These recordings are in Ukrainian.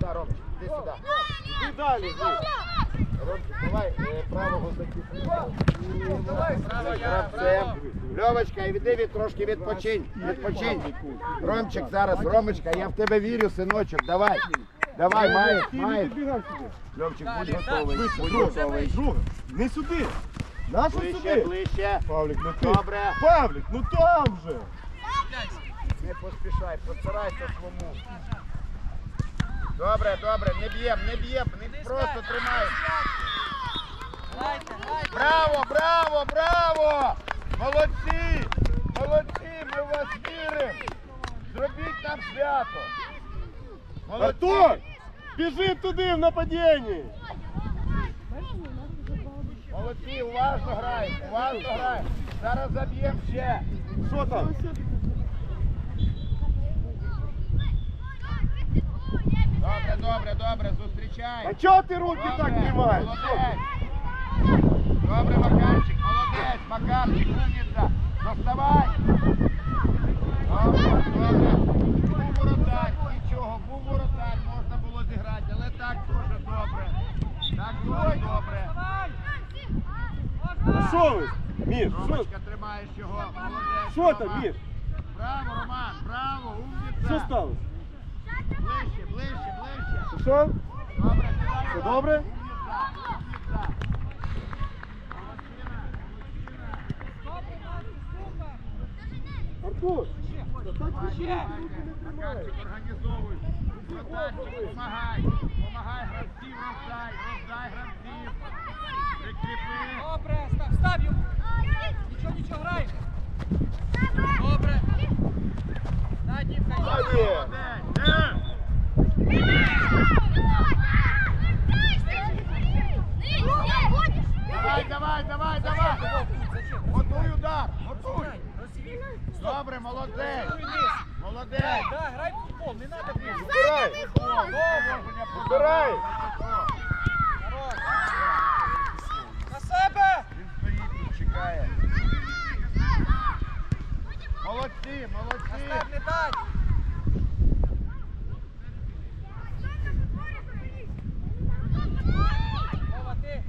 сюди, Ромчик, іди сюди. Іди далі, Ромчик, давай е, правого захисника. Гравцем. Льовочка, іди від трошки відпочинь. Відпочинь. Ромчик зараз, Ромочка, я в тебе вірю, синочок. Давай. Давай, маєш, маєш. Льовчик, будь готовий. Будь готовий. друг, не сюди. Нащо Ближче, сюди? ближче. Павлік, ну ти. Добре. Павлік, ну там же. Не поспішай, постарайся свому. Добре, добре, не б'єм, не б'єм, не просто тримай. Браво, браво, браво! Молодці! Молодці, ми в вас віримо! Зробіть нам свято! Артур, біжи туди в нападінні. Молодці, уважно граємо, уважно граємо. Зараз заб'ємо ще. Що там? Добре, добре, добре, зустрічай. А чого ти руки так Добре, тримаєш? Молодець. Добре, Макарчик, молодець, Макарчик, умниця. Доставай. Добре, добре. Був воротар, нічого, був воротар, можна було зіграти, але так дуже добре. Так дуже добре. Ну що ви? Міш, що? Ромочка, тримаєш його, молодець. Що там, Міш? Браво, Роман, браво, умниця. Що сталося? Що? Все добре? Артур, та так ти ще руки не тримаєш. Макарчик, організовуй. Помагай. Помагай гравців, роздай, роздай гравців. Прикріпи. Добре, став, йому. Нічого, нічого, грай. Добре. На, Дімка, А, йди. ні. Молодець. Давай, давай, давай. Готуй удар, готуй. Добре, молодець. Молодець. Да, грай в футбол, не треба ближче. Збирай. Положення На себе. Він стоїть тут, чекає. Молодці, молодці. Не дать. Вова, ти.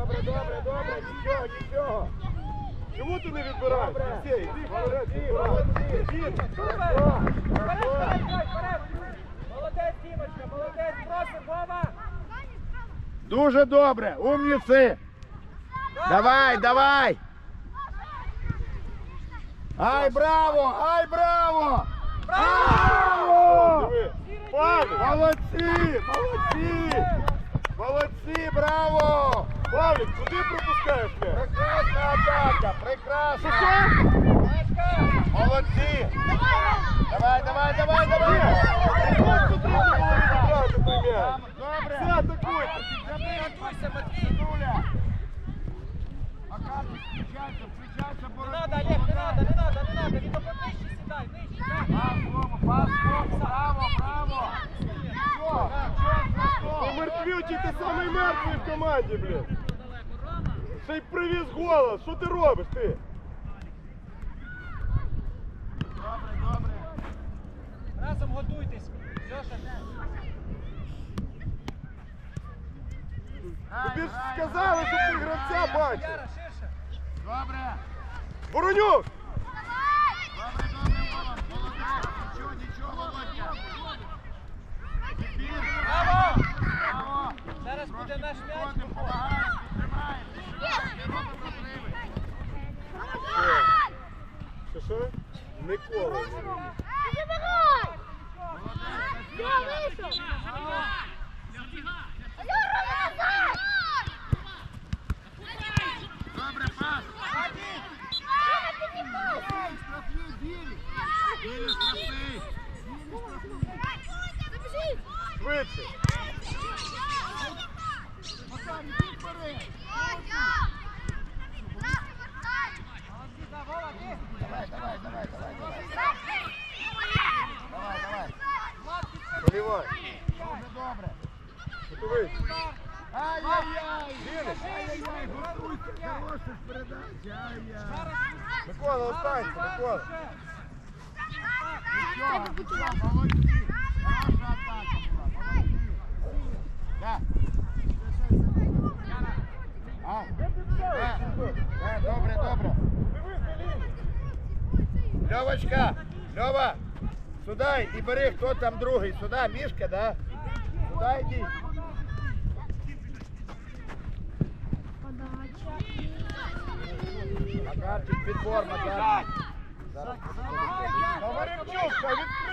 Добре, добре, добре, нічого, нічого. Чому ти не відбираєш? Вперед, відбирай. Він. Молодець, Дімочка, молодець, просим, Вова. Дуже добре, умніці. Давай, давай. Ай, браво, ай, браво. Браво! Молодці, молодці. Молодці, браво. Павлік, куди пропускаєш м'яч? Прекрасна атака, прекрасна. Молодці. Давай, давай, давай, давай. Тут треба було м'яч. Добре. Все, атакуйте. Готуйся, Матвій. Макарчик, включайся, включайся, Не надо, боротьбу. Олег, не надо, не надо, не надо. Він нижче сідай, нижче. Пас, Рома, пас, Рома, браво, браво. Нічого, нічого, ти самий мертвий в команді, блін. Ще й привіз голос. Що ти робиш ти? Добре, добре. Разом готуйтесь. Льоша, Тобі ж сказали, що ти гравця ширше. Добре. Воронюк! Добре, добре, Вова, молодець. Нічого, нічого, Володя. Підбір. Браво! Браво. Зараз буде наш м'яч. Ходимо, помагаємо. Не робимо. Що що? Микола. Треба бути лапою. Хороша атака була. Молодці. Да. А? Да, добре, добре. Льовочка, Льова, сюда і бери, хто там другий. Сюда, Мішка, да? Сюда йди. Макарчик, підбор, Макарчик.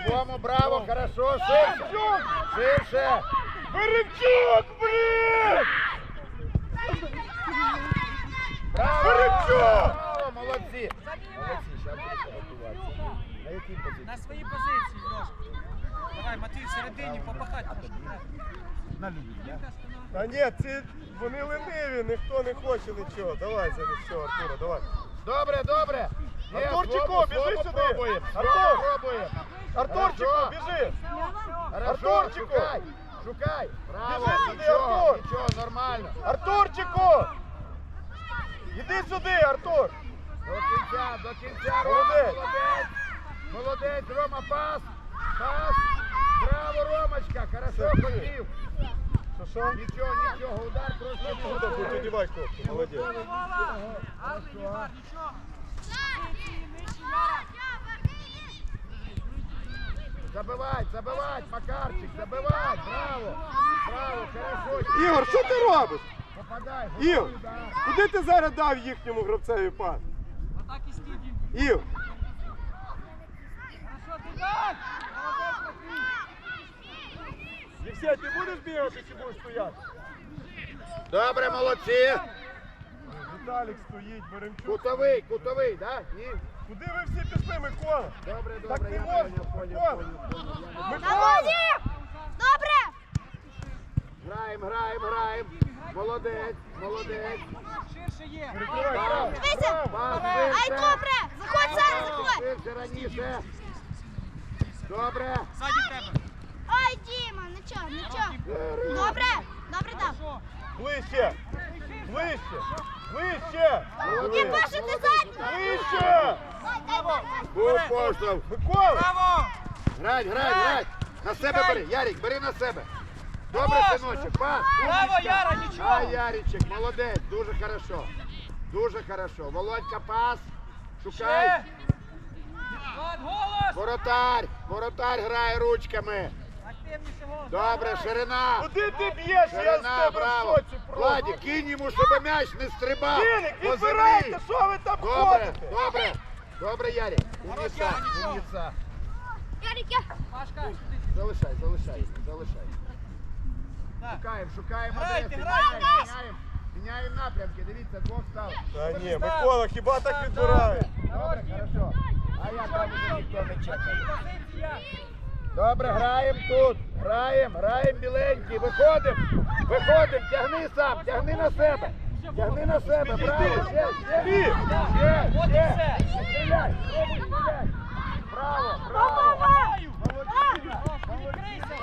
Тому, браво, хорошо, ширше. Ширше. Веремчук, блін! Браво! Веремчук! Браво, молодці! Молодці, зараз. На якій позиції? На своїй позиції, Льош. Давай, Матвій, всередині попахать трошки. На любі, да? Та ні, ці вони лениві, ніхто не хоче нічого. Давай замість цього, Артура, давай. Добре, добре. Артурчику, біжи сюди. Артур! Артурчику, біжи! Артурчику! шукай. Біжи сюди, Артур. нічого, нормально. Артурчику! Іди сюди, Артур! До кінця, до кінця, Рома, Молодець. молодець. Молодець, Рома, пас. Пас. Браво, Ромочка, хорошо хотів. Що що? Нічого, нічого, удар просто не одівай молодець. Нігар, нічого. Забивай, забивай, Макарчик, забивай, браво, браво, хорошо. Ігор, що ти робиш? Попадай, Ігор, куди ти зараз дав їхньому гравцеві пас? І стій. Ігор, Хорошо, ти так! Молодець, Матвій. Євсей, ти будеш бігати чи будеш стояти? Добре, молодці. Віталік стоїть, Беремчук. Кутовий, кутовий, да? Ні? Куди ви всі пішли, Микола? Добре, Так добре, не я можна, поняв, поняв, Микола. поняв, поняв. Я- Микола! Добре! Граємо, граємо, граємо. Молодець, молодець. Ширше є. Перекривай, право, Дивися! право. пас, Ай, добре! Заходь зараз, заходь! Ширше, раніше. Добре. Тебе. Ай, Діма, нічого, нічого. Добре, добре дав. Ближче! Ближче! Дім, Паша, ти задній! Ближче! Був поштовх. Микола! Браво! Грай, грай, грай. На себе бери. Ярик, бери на себе. Добре, синочок, пас. Браво. Яра, нічого. Ай, Яричек, молодець, дуже хорошо. Дуже хорошо. Володька, пас. Шукай. Ще. Голос! Воротар, воротар грає ручками. Добре, ширина. Куди ти б'єш? Я з тебе в браво. Владі, кинь йому, щоб м'яч не стрибав. Віник, відбирайте, що ви там Добре, ходите? добре. Добре, Ярик. Умніця, умніця. Ярик, я. Пашка. Залишай, залишай, залишай. Шукаємо, шукаємо Грайте, грайте. міняємо, міняємо. Міняємо напрямки, дивіться, двох став. Та ні, Микола, хіба так відбирає? Добре, хорошо. А я там вже ніхто не чекає. Позиція. Добре, граємо тут. Граємо, граємо біленький. Виходимо. Виходимо. Тягни сам, тягни на себе. Тягни на себе, браво. Ще, ще. ще, Ще, ще. Браво, браво. Папа! Відкрийся.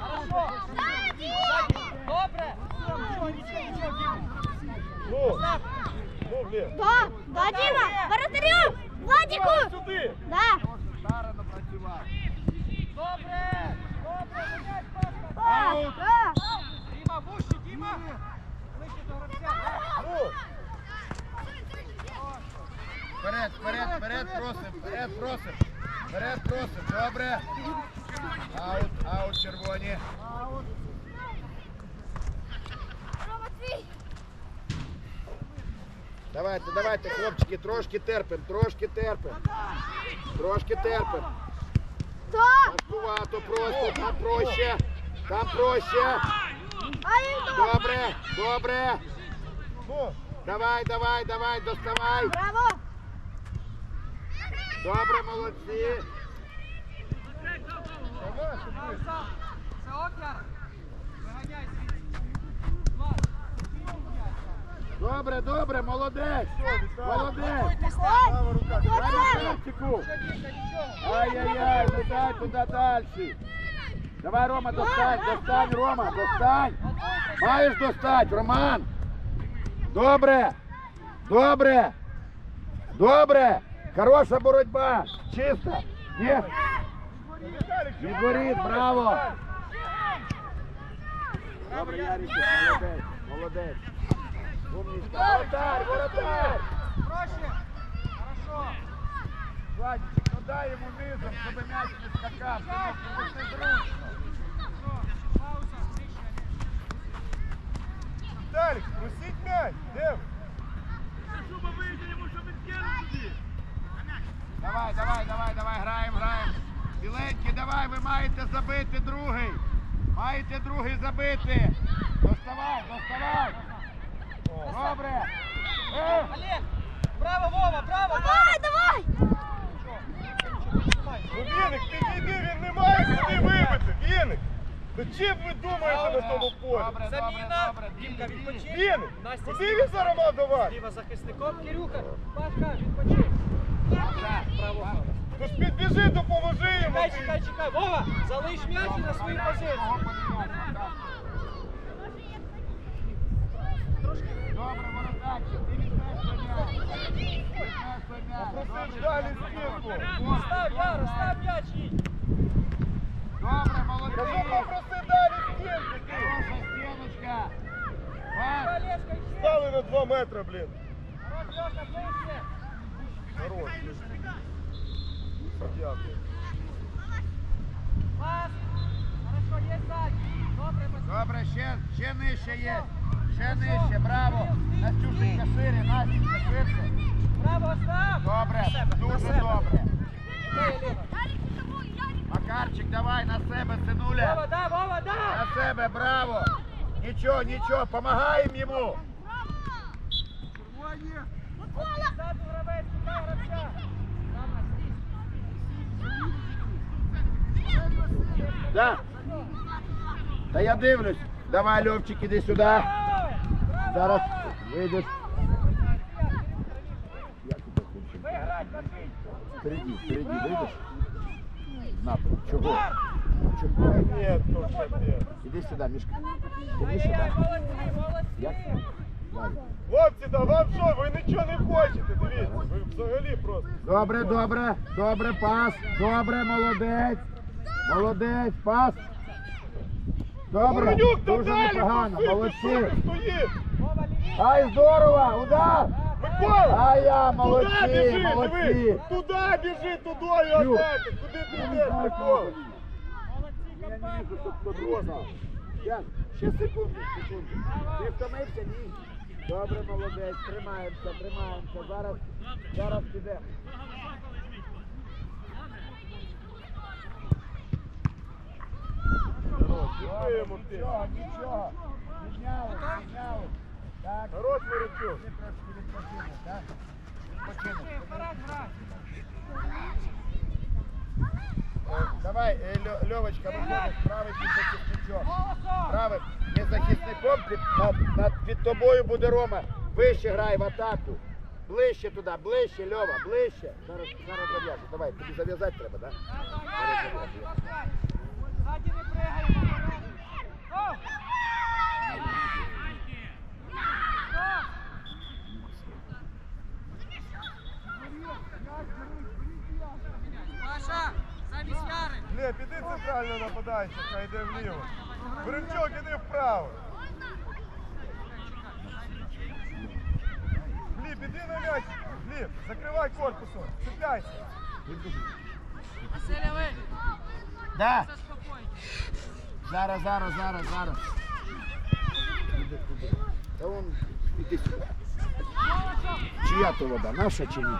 Хорошо. Ззаді. Добре. Нічого, нічого, нічого, Діма. Ну, Став. ну, блін. Да, да, Діма! Воротарю! Владіку! Сюди. Да! Старано працював. Добре. Добре, м'яч, Пашка. Да, да! Діма, вущі, Діма. Ближче до гравця. Ну, Вперед, вперед, вперед, просим, вперед, просим. Вперед, просим. Добре. Аут, аут, червоні. Рома, твій! Давайте, хлопчики, трошки терпим, трошки терпим. Трошки терпим. Важкувато просто, там проще. Там проще. Добре! Добре. Давай, давай, давай, доставай. Браво! Добре, молодці. Це ок, Виганяй звідси. Добре, добре, молодець. Молодець. Ай-яй-яй, дай туди далі. Давай, Рома, достань, достань, Рома, достань. Маєш достать, Роман. Добре. Добре. Добре. Хороша боротьба. Чиста. Ні. Відворіт, браво. Добре, Ярик, молодець, молодець. Умничка. Воротар, воротар. Проще. Хорошо. Владичек, ну дай йому низом, щоб м'яч не скакав, тому що це незручно. Віталік, просіть м'яч, де ви? Давай, давай, давай, давай, граємо, граємо. Біленький, давай, ви маєте забити другий. Маєте другий забити. Доставай, доставай. Добре. Е, Олег! Браво, Вова, браво! Давай, давай! Ну, Віник, підійди, він не має куди вибити, Віник! Ну чим ви думаєте на тому полі? Заміна! Дімка, відпочинь! Віник, Настя, куди він зараз мав давати? Зліва захисником, Кирюха! Пашка, відпочинь! Право. Ну підбіжи, допоможи йому. Чекай, чекай, чекай! Вова, залиш м'яч і на свою позицію! Добре, воротачі, ти візьмеш м'яч. Візьмеш той м'яч. Далі добре. Став, Яра, став м'яч! Добре, молодці. попроси далі стінку. Хороша стіночка. Стали на 2 метри, блін. Хорош, Льоша, ближче! Хорош. Дякую. Пас! Хорошо, є ззаді! Добре, Василь! Добре, ще, ще нижче є. Ще нижче, браво. Настюшенька шире, Настюшка ширше. Браво, Остап! Добре, дуже добре. Макарчик, давай на себе, синуля. Вова, да, Вова, да! На себе, браво. Нічого, нічого, помагаємо йому. Ззаду гравець, шукай гравця! Сама, стій! Да. Та я дивлюсь. Давай, Льовчик, іди сюди. Зараз вийдеш. Виграть, Матвій! Впереді, впереді, вийдеш. Напрям. Чого? Чого? Ні, то ще ні. Іди сюди, Мішка. Іди сюди. молодці, молодці! Як? Ладно. Хлопці, та вам що, ви нічого не хочете, дивіться. Ви взагалі просто. Добре, добре, добре, пас. Добре, молодець. Молодець, пас. Добре, Воронюк, та дуже далі, непогано, молодці. Ай, здорово, удар. Микола! А я, Туди молодці, біжи, молодці. диви! Туди біжи, туди Ю. Куди ти йдеш, Микола? Молодці, компактно! Ще секунду, секунду. Ти втомився? Ні. Добре, молодець, тримаємося, тримаємося. Зараз, зараз підемо. Нічого, нічого. Підняли, підняли. Так, Хорош, Миричук. ти трошки відпочинеш, так? Вперед! Е, Давай, Льо- Льовочка, виходиш, правий під захисничок. Голосом! Правий, не захисником, під, над, над, під тобою буде Рома. Вище грай в атаку. Ближче туди, ближче, Льова, ближче. Зараз, зараз зав'яжу. Давай, тобі зав'язати треба, так? Ззаді не пригаємо! О! Паша, замість Яри! Глеб, іди центрально нападаючи, хай йде вліво. Веремчук, іди вправо. Гліб, іди на м'яч. Гліб, закривай корпусом. Цепляйся. Василя, ви! Да. Заспокойтесь! Зараз, зараз, зараз, зараз. Та вон, іди сюди. Чия то вода, наша чи ні?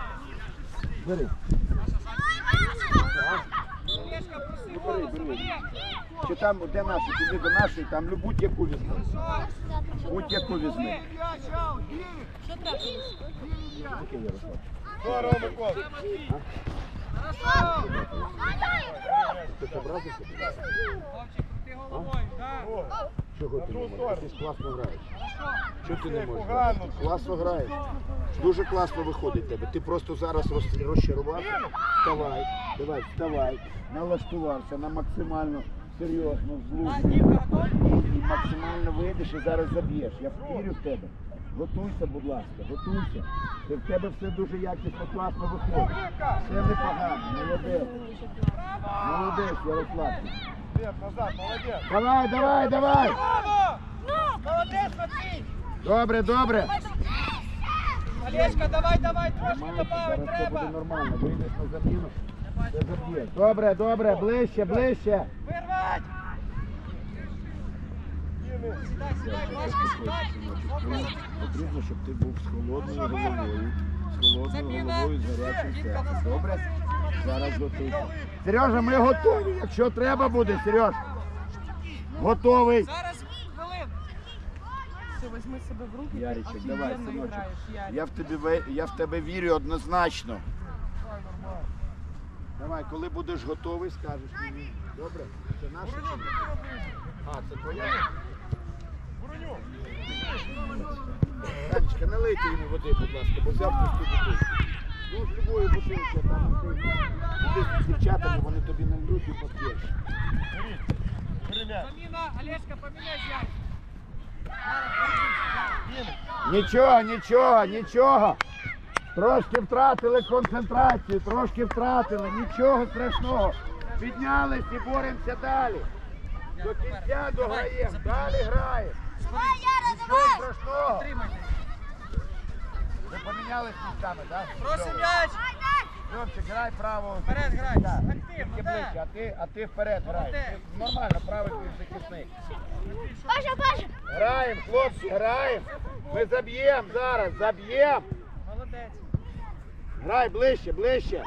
Бери. Олешка, проси Бери, бери. Чи там, де наші, туди до нашої, там будь-яку візьми. Будь-яку візьми. Що треба? Здорово, Микола. Хорошо! Ти образився? Вовчик, крути головою, да! Чого ти не можеш? Ти ж класно граєш. Чого ти не можеш? грати? Класно граєш. Дуже класно виходить в тебе. Ти просто зараз роз- розчарувався. Вставай, давай, вставай. Налаштувався на максимально серйозну А, злу. І максимально вийдеш і зараз заб'єш. Я вірю в тебе. Готуйся, будь ласка, готуйся. Ти в тебе все дуже якісно, класно виходить. Все непогано, молодець. Молодець, Ярослав. Назад, молодець. Давай, давай, давай. Молодець, Матвій! Добре, добре. Олешка, давай, давай, трошки добавить зараз все буде треба! нормально. Вийдеш на заміну. Все заб'єш. Добре, добре, ближче, ближче. Вирвать! Сідай, сідай, Машка, сідай! Хлопці, Потрібно, щоб ти був з холодною головою, з холодною головою, з гарячим серцем. Добре? Зараз готуйся. Сережа, ми готові. Якщо треба буде, Сереж. Готовий. Зараз хвилин! Все, возьми себе в руки, Яричек, давай, синочок. Я в тебе я в тебе вірю однозначно. Давай, коли будеш готовий, скажеш мені. Добре? Це ні? А, це твоя? Танечка, налийте йому води, будь ласка, бо взяв пусту бутилку. Ну, з любої бутилки, там ти іди з дівчатами, вони тобі нальють і поп'єш. Заміна, Олешка, поміняй! Нічого, нічого, нічого. Трошки втратили концентрацію, трошки втратили, нічого страшного. Піднялись і боремося далі. До кінця дограємо, далі граємо. Нічого страшного. Ви помінялись місцями, так? Просим м'яч! Ромчик, грай право. Вперед грай. Так, Активно, Тільки ближче, а ти, а ти вперед грай. Ти Нормально, правий захисник. Паша, Паша. Граємо, хлопці, граємо. Ми заб'ємо зараз, заб'ємо. Молодець! Грай ближче, ближче.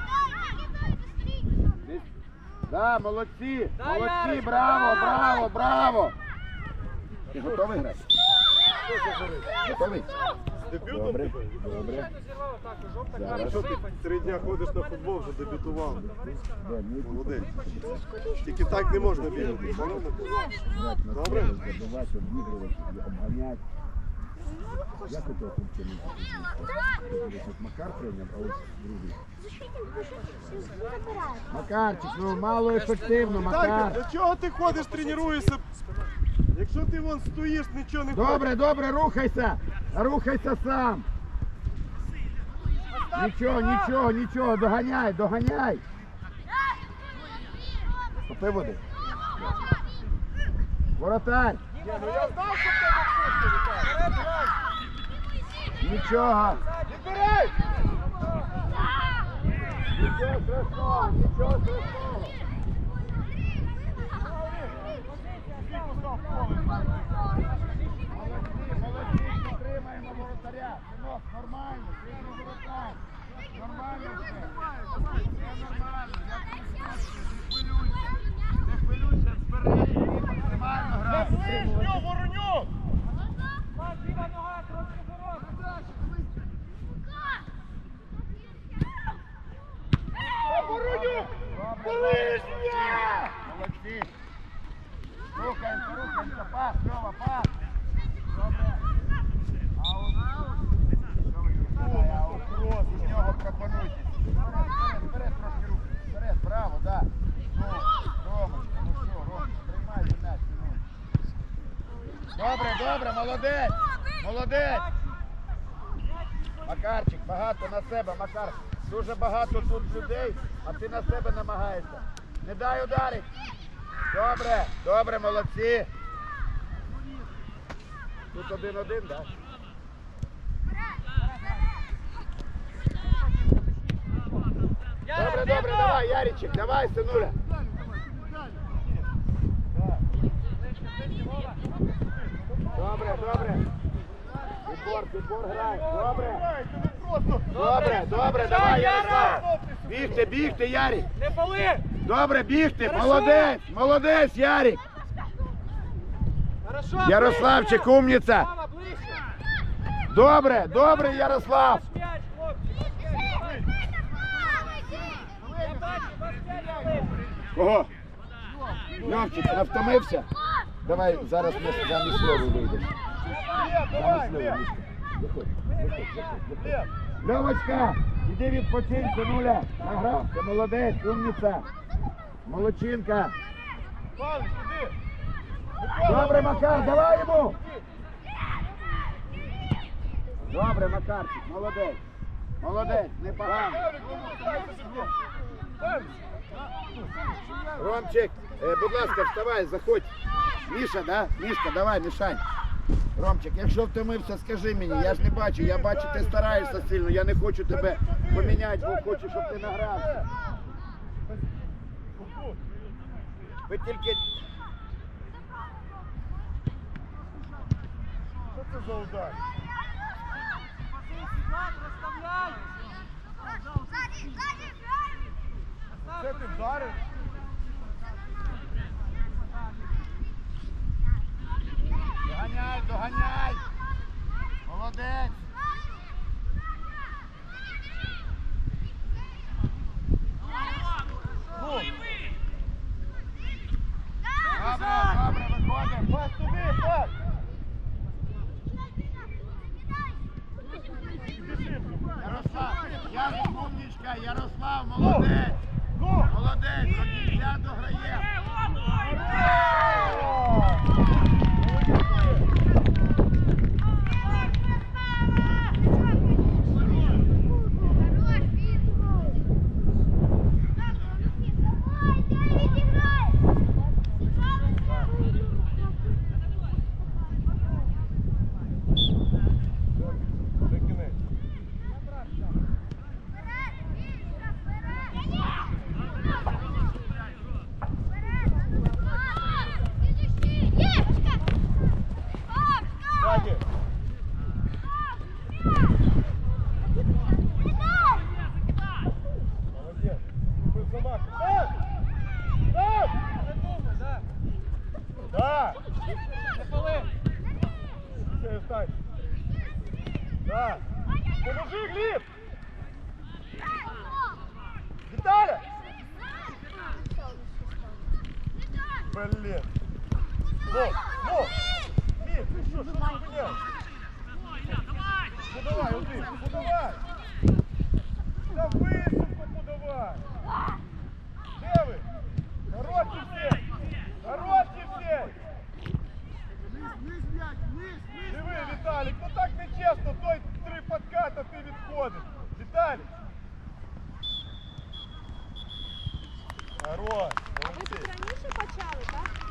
Да, молодці, Да, молодці, браво, да. браво, браво. Ти готовий грати? Готовий? Дебютом Добре, добре. Зараз. Що ти три дня ходиш на футбол, вже дебютував. Де, ну, Молодець. Тільки так не можна бігати. Добре. обігрувати, обганяти. У того хлопчина? Макар прийняв, а ось другий. Макарчик, ну мало ефективно, Макар. для чого ти ходиш, тренуєшся? Якщо ти вон стоїш, нічого не ходиш. Добре, добре, рухайся. Рухайся сам. Нічого, нічого, нічого, доганяй, доганяй. Попи води. Воротар. Ні, ну я знав, що в тебе пусто, Вперед грай! Нічого. Відбирай! Нічого страшного, нічого страшного. Молодці, підтримаємо воротаря. Синок, нормально, ти не воротар. Нормально все. Все нормально, я тобі скажу, не хвилюйся. Не хвилюйся, збери і максимально грай. Ближньо, вороню! Маш, ліва нога, трошки Вороню! Ближня! Молодці. Рухаємося, рухаємося, пас, Льова, пас. Добре. Аут. Давай, аут. З нього пропонуйте. Вперед, вперед, руки. Вперед, право, да. Ну, Ромочка, ну що, Ромочка, тримай за м'яч, ну. Добре, добре, молодець. Молодець. Макарчик, багато на себе, Макар. Дуже багато тут людей, а ти на себе намагаєшся. Не дай ударить. Добре, добре, молодці. Тут один-один, так? Добре, добре, давай, Яричек, давай, синуля. Добре, добре. Підбор, підбор грай. Добре. Добре, добре, давай, Ярослав. Бігте, бігте, Ярик. Не пали! Добре, бігти, Хорошо. молодець, молодець, Ярик. Хорошо! Ярославчик, ближче! умніця. Добре, добре, Ярослав. Кого? Льовчик, не втомився? Давай зараз ми замість Льови вийдемо. Замість Льови, Мішка. Льовочка, іди відпочинь, синуля. Награвся, молодець, умниця. Молодчинка. Добре, Макар, давай йому. Добре, Макарчик, молодець. Молодець, непогано. Ромчик, е, будь ласка, вставай, заходь. Міша, да? Мішка, давай, мішань. Ромчик, якщо втомився, скажи мені, я ж не бачу, я бачу, ти стараєшся сильно, я не хочу тебе поміняти, бо хочу, щоб ти награвся. Ви тільки Що це за удар? Це ти вдарив? Доганяй, доганяй. Молодець. Ярослав, Ярослав, молодець. Молодець, до кінця дограє. Це кінець. Ззаді. Молодець. Без замаху. Так! Так! Так! Все, встань. Так! Поможи, Гліб! Віталя! Блін! Ну, ну! Мір, ти що, що ти зупиняєш? Ну давай, один, ну давай! Та високо подавай! Де ви? Хороші всі! Хороші всі! Диви, Віталік, ну так не чесно, той подката ти відходиш. Віталій! Хорош, молодці. Раніше почали, так?